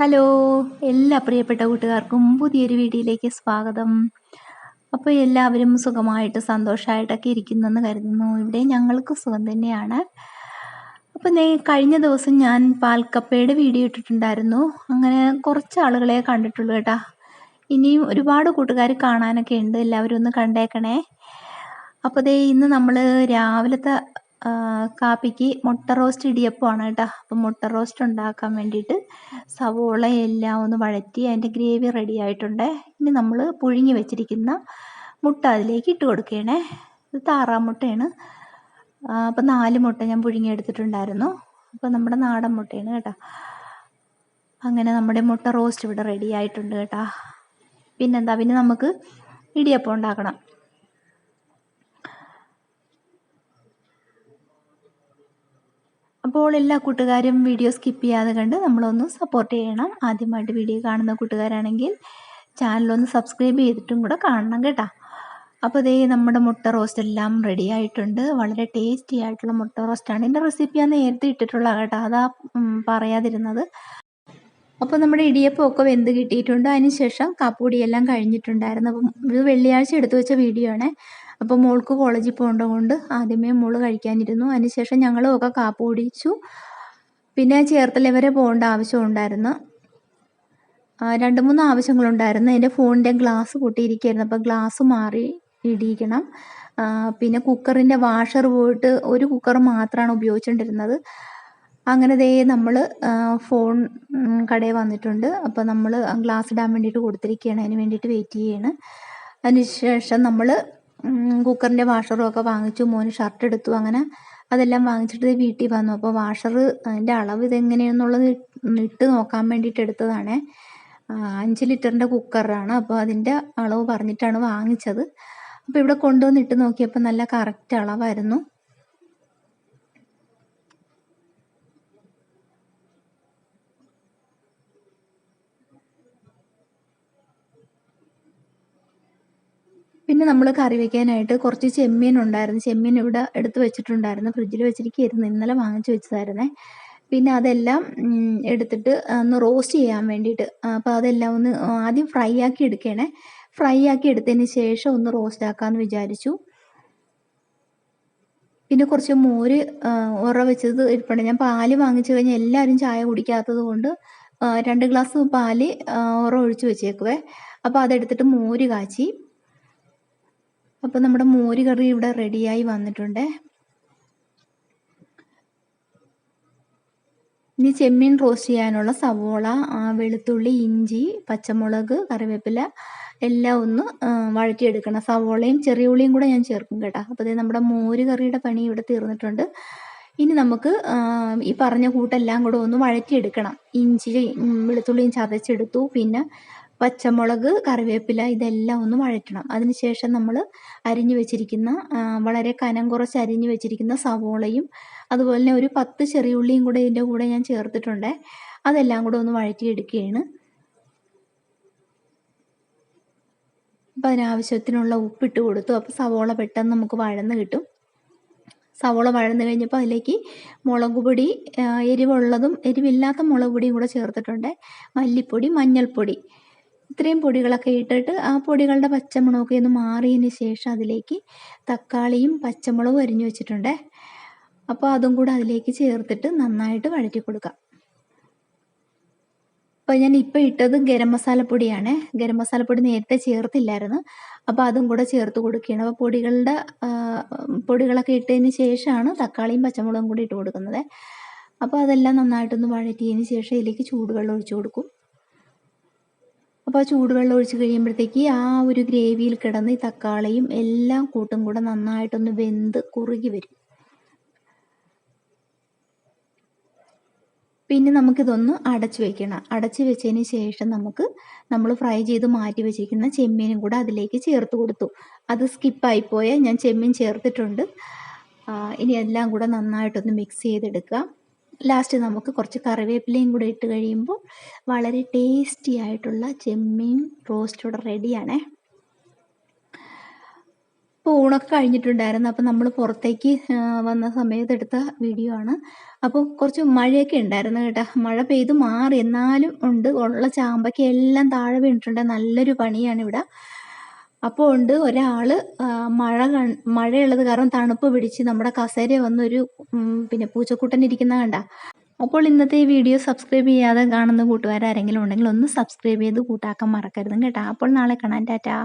Hello എല്ലാ പ്രിയപ്പെട്ട കൂട്ടുകാർക്കും പുതിയൊരു വീഡിയോയിലേക്ക് സ്വാഗതം. അപ്പോൾ എല്ലാവരും സുഖമായിട്ട് സന്തോഷമായിട്ടൊക്കെ ഇരിക്കുന്നെന്ന് കരുതുന്നു. ഇവിടെ ഞങ്ങൾക്ക് സുഖം തന്നെയാണ്. അപ്പോൾ നേ കഴിഞ്ഞ ദിവസം ഞാൻ പാൽക്കപ്പയുടെ വീഡിയോ ഇട്ടിട്ടുണ്ടായിരുന്നു. അങ്ങനെ കുറച്ച് ആളുകളെ കണ്ടിട്ടുള്ളൂ കേട്ടാ. ഇനിയും ഒരുപാട് കൂട്ടുകാർ കാണാനൊക്കെ ഉണ്ട്. എല്ലാവരും ഒന്ന് കണ്ടേക്കണേ. അപ്പോൾ ദേ ഇന്ന് നമ്മൾ രാവിലത്തെ കാപ്പിക്ക് മുട്ട റോസ്റ്റ് ഇടിയപ്പമാണ് കേട്ടോ. അപ്പം മുട്ട റോസ്റ്റ് ഉണ്ടാക്കാൻ വേണ്ടിയിട്ട് സവോള എല്ലാം ഒന്ന് വഴറ്റി അതിന്റെ ഗ്രേവി റെഡി ആയിട്ടുണ്ട്. ഇനി നമ്മൾ പുഴുങ്ങി വെച്ചിരിക്കുന്ന മുട്ട അതിലേക്ക് ഇട്ട് കൊടുക്കുകയാണേ. ഇത് താറാം മുട്ടയാണ്. അപ്പം നാല് മുട്ട ഞാൻ പുഴുങ്ങി എടുത്തിട്ടുണ്ടായിരുന്നു. അപ്പം നമ്മുടെ നാടൻ മുട്ടയാണ് കേട്ടോ. അങ്ങനെ നമ്മുടെ മുട്ട റോസ്റ്റ് ഇവിടെ റെഡി ആയിട്ടുണ്ട് കേട്ടോ. പിന്നെന്താ പിന്നെ നമുക്ക് ഇടിയപ്പം ഉണ്ടാക്കണം. അപ്പോൾ എല്ലാ കൂട്ടുകാരും വീഡിയോ സ്കിപ്പ് ചെയ്യാതെ കണ്ട് നമ്മളൊന്ന് സപ്പോർട്ട് ചെയ്യണം. ആദ്യമായിട്ട് വീഡിയോ കാണുന്ന കൂട്ടുകാരാണെങ്കിൽ ചാനലൊന്ന് സബ്സ്ക്രൈബ് ചെയ്തിട്ടും കൂടെ കാണണം കേട്ടോ. അപ്പോൾ ഇതേ നമ്മുടെ മുട്ട റോസ്റ്റ് എല്ലാം റെഡി ആയിട്ടുണ്ട്. വളരെ ടേസ്റ്റി ആയിട്ടുള്ള മുട്ട റോസ്റ്റാണ് എന്റെ റെസിപ്പി ഞാൻ നേരത്തെ ഇട്ടിട്ടുള്ള കേട്ടോ. അതാ പറയാതിരുന്നത്. അപ്പോൾ നമ്മുടെ ഇടിയപ്പമൊക്കെ വെന്ത് കിട്ടിയിട്ടുണ്ട്. അതിന് ശേഷം കാപ്പുപൊടിയെല്ലാം കഴിഞ്ഞിട്ടുണ്ടായിരുന്നു. അപ്പം ഇത് വെള്ളിയാഴ്ച എടുത്തു വെച്ച വീഡിയോ ആണ്. അപ്പോൾ മോൾക്ക് കോളേജിൽ പോകേണ്ടതുകൊണ്ട് ആദ്യമേ മോൾ കഴിക്കാനിരുന്നു. അതിനുശേഷം ഞങ്ങളും ഒക്കെ കാപ്പ് കുടിച്ചു. പിന്നെ ചേർത്തല വരെ പോകേണ്ട ആവശ്യം ഉണ്ടായിരുന്നു. രണ്ട് മൂന്ന് ആവശ്യങ്ങളുണ്ടായിരുന്നു. എന്റെ ഫോണിന്റെ ഗ്ലാസ് പൊട്ടിയിരിക്കുകയായിരുന്നു. അപ്പോൾ ഗ്ലാസ് മാറി ഇടിയിക്കണം. പിന്നെ കുക്കറിന്റെ വാഷർ പോയിട്ട് ഒരു കുക്കർ മാത്രമാണ് ഉപയോഗിച്ചുകൊണ്ടിരുന്നത് അങ്ങനെ ദേ നമ്മൾ ഫോൺ കടയിൽ വന്നിട്ടുണ്ട്. അപ്പോൾ നമ്മൾ ഗ്ലാസ് ഇടാൻ വേണ്ടിയിട്ട് കൊടുത്തിരിക്കുകയാണ്. അതിന് വേണ്ടിയിട്ട് വെയിറ്റ് ചെയ്യാണ്. അതിനുശേഷം നമ്മൾ കുക്കറിന്റെ വാഷറും ഒക്കെ വാങ്ങിച്ചു. മോന് ഷർട്ട് എടുത്തു. അങ്ങനെ അതെല്ലാം വാങ്ങിച്ചിട്ട് വീട്ടിൽ വന്നു. അപ്പോൾ വാഷർ അതിന്റെ അളവ് ഇതെങ്ങനെയാണെന്നുള്ളത് ഇട്ട് നോക്കാൻ വേണ്ടിയിട്ട് എടുത്തതാണ്. അഞ്ച് ലിറ്ററിന്റെ കുക്കറാണ് അപ്പോൾ അതിന്റെ അളവ് പറഞ്ഞിട്ടാണ് വാങ്ങിച്ചത്. അപ്പോൾ ഇവിടെ കൊണ്ടുവന്നിട്ട് നോക്കിയപ്പോൾ നല്ല കറക്റ്റ് അളവായിരുന്നു. പിന്നെ നമ്മൾ കറി വെക്കാനായിട്ട് കുറച്ച് ചെമ്മീൻ ഉണ്ടായിരുന്നു. ചെമ്മീൻ ഇവിടെ എടുത്ത് വെച്ചിട്ടുണ്ടായിരുന്നു. ഫ്രിഡ്ജിൽ വെച്ചിരിക്കുകയായിരുന്നു. ഇന്നലെ വാങ്ങിച്ചു വെച്ചതായിരുന്നേ. പിന്നെ അതെല്ലാം എടുത്തിട്ട് ഒന്ന് റോസ്റ്റ് ചെയ്യാൻ വേണ്ടിയിട്ട് അപ്പോൾ അതെല്ലാം ഒന്ന് ആദ്യം ഫ്രൈ ആക്കി എടുക്കണേ. ഫ്രൈ ആക്കി എടുത്തതിന് ശേഷം ഒന്ന് റോസ്റ്റ് ആക്കാമെന്ന് വിചാരിച്ചു. പിന്നെ കുറച്ച് മോര് ഉറ വെച്ചത് ഇരിപ്പുണ്ട്. ഞാൻ പാൽ വാങ്ങിച്ചു കഴിഞ്ഞാൽ എല്ലാവരും ചായ കുടിക്കാത്തത് കൊണ്ട് രണ്ട് ഗ്ലാസ് പാൽ ഉറ ഒഴിച്ചു വെച്ചേക്കുവേ. അപ്പോൾ അതെടുത്തിട്ട് മോര് കാച്ചി. അപ്പോൾ നമ്മുടെ മോര് കറി ഇവിടെ റെഡിയായി വന്നിട്ടുണ്ട്. ഇനി ചെമ്മീൻ റോസ്റ്റ് ചെയ്യാനുള്ള സവോള വെളുത്തുള്ളി ഇഞ്ചി പച്ചമുളക് കറിവേപ്പില എല്ലാം ഒന്ന് വഴറ്റിയെടുക്കണം. സവോളയും ചെറിയ ഉള്ളിയും കൂടെ ഞാൻ ചേർക്കും കേട്ടോ. അപ്പോൾ നമ്മുടെ മോര് കറിയുടെ പണി ഇവിടെ തീർന്നിട്ടുണ്ട്. ഇനി നമുക്ക് ഈ പറഞ്ഞ കൂട്ടെല്ലാം കൂടെ ഒന്ന് വഴറ്റിയെടുക്കണം. ഇഞ്ചി വെളുത്തുള്ളിയും ചതച്ചെടുത്തു. പിന്നെ പച്ചമുളക് കറിവേപ്പില ഇതെല്ലാം ഒന്ന് വഴറ്റണം. അതിനുശേഷം നമ്മൾ അരിഞ്ഞു വെച്ചിരിക്കുന്ന വളരെ കനം കുറച്ച് അരിഞ്ഞു വെച്ചിരിക്കുന്ന സവോളയും അതുപോലെ തന്നെ ഒരു പത്ത് ചെറിയ ഉള്ളിയും കൂടെ ഇതിന്റെ കൂടെ ഞാൻ ചേർത്തിട്ടുണ്ട്. അതെല്ലാം കൂടെ ഒന്ന് വഴറ്റിയെടുക്കുകയാണ്. അപ്പോൾ അതിനാവശ്യത്തിനുള്ള ഉപ്പിട്ട് കൊടുത്തു. അപ്പോൾ സവോള പെട്ടെന്ന് നമുക്ക് വഴന്ന് കിട്ടും. സവോള വഴന്ന് കഴിഞ്ഞപ്പോൾ അതിലേക്ക് മുളക് പൊടി എരിവുള്ളതും എരിവില്ലാത്ത മുളക് പൊടിയും കൂടെ ചേർത്തിട്ടുണ്ട്. മല്ലിപ്പൊടി മഞ്ഞൾപ്പൊടി. ഇത്രയും പൊടികളൊക്കെ ഇട്ടിട്ട് ആ പൊടികളുടെ പച്ചമുളകൊക്കെ ഒന്ന് മാറിയതിന് ശേഷം അതിലേക്ക് തക്കാളിയും പച്ചമുളകും അരിഞ്ഞു വെച്ചിട്ടുണ്ട്. അപ്പോൾ അതും കൂടെ അതിലേക്ക് ചേർത്തിട്ട് നന്നായിട്ട് വഴറ്റി കൊടുക്കാം. അപ്പോൾ ഞാൻ ഇപ്പോൾ ഇട്ടത് ഗരം മസാലപ്പൊടിയാണ് ഗരം മസാലപ്പൊടി നേരത്തെ ചേർത്തില്ലായിരുന്നു. അപ്പോൾ അതും കൂടെ ചേർത്ത് കൊടുക്കുകയാണ്. അപ്പോൾ പൊടികളുടെ പൊടികളൊക്കെ ഇട്ടതിന് ശേഷമാണ് തക്കാളിയും പച്ചമുളകും കൂടി ഇട്ട് കൊടുക്കുന്നത്. അപ്പോൾ അതെല്ലാം നന്നായിട്ടൊന്ന് വഴറ്റിയതിന് ശേഷം ഇതിലേക്ക് ചൂടുവെള്ളം ഒഴിച്ചു കൊടുക്കും. അപ്പോൾ ആ ചൂടുവെള്ളം ഒഴിച്ച് കഴിയുമ്പോഴത്തേക്ക് ആ ഒരു ഗ്രേവിയിൽ കിടന്ന് ഈ തക്കാളിയും എല്ലാം കൂട്ടും കൂടെ നന്നായിട്ടൊന്ന് വെന്ത് കുറുകി വരും. പിന്നെ നമുക്കിതൊന്ന് അടച്ചു വെക്കണം. അടച്ചു വെച്ചതിന് ശേഷം നമുക്ക് നമ്മൾ ഫ്രൈ ചെയ്ത് മാറ്റി വെച്ചിരിക്കുന്ന ചെമ്മീനും കൂടെ അതിലേക്ക് ചേർത്ത് കൊടുത്തു. അത് സ്കിപ്പായിപ്പോയ ഞാൻ ചെമ്മീൻ ചേർത്തിട്ടുണ്ട്. ഇനി എല്ലാം കൂടെ നന്നായിട്ടൊന്ന് മിക്സ് ചെയ്തെടുക്കുക. ലാസ്റ്റ് നമുക്ക് കുറച്ച് കറിവേപ്പിലയും കൂടെ ഇട്ട് കഴിയുമ്പോൾ വളരെ ടേസ്റ്റി ആയിട്ടുള്ള ചെമ്മീൻ റോസ്റ്റ് ഇവിടെ റെഡിയാണേ ഇപ്പോൾ ഊണൊക്കെ കഴിഞ്ഞിട്ടുണ്ടായിരുന്നു. അപ്പോൾ നമ്മൾ പുറത്തേക്ക് വന്ന സമയത്ത് എടുത്ത വീഡിയോ ആണ്. അപ്പോൾ കുറച്ച് മഴയൊക്കെ ഉണ്ടായിരുന്നു കേട്ടോ. മഴ പെയ്ത് മാറി. എന്നാലും ഉണ്ട്. ഉള്ള ചാമ്പയ്ക്ക് എല്ലാം താഴെ വീണിട്ടുണ്ട്. നല്ലൊരു പണിയാണ് ഇവിടെ. അപ്പോൾ ഉണ്ട് ഒരാൾ മഴ മഴയുള്ളത് കാരണം തണുപ്പ് പിടിച്ച് നമ്മുടെ കസേര വന്നൊരു പിന്നെ പൂച്ചക്കൂട്ടൻ ഇരിക്കുന്ന കണ്ട. അപ്പോൾ ഇന്നത്തെ ഈ വീഡിയോ സബ്സ്ക്രൈബ് ചെയ്യാതെ കാണുന്ന കൂട്ടുകാരാരെങ്കിലും ഉണ്ടെങ്കിൽ ഒന്ന് സബ്സ്ക്രൈബ് ചെയ്ത് കൂട്ടാക്കാൻ മറക്കരുത് കേട്ടോ. അപ്പോൾ നാളെ കാണാൻ ടാറ്റാ.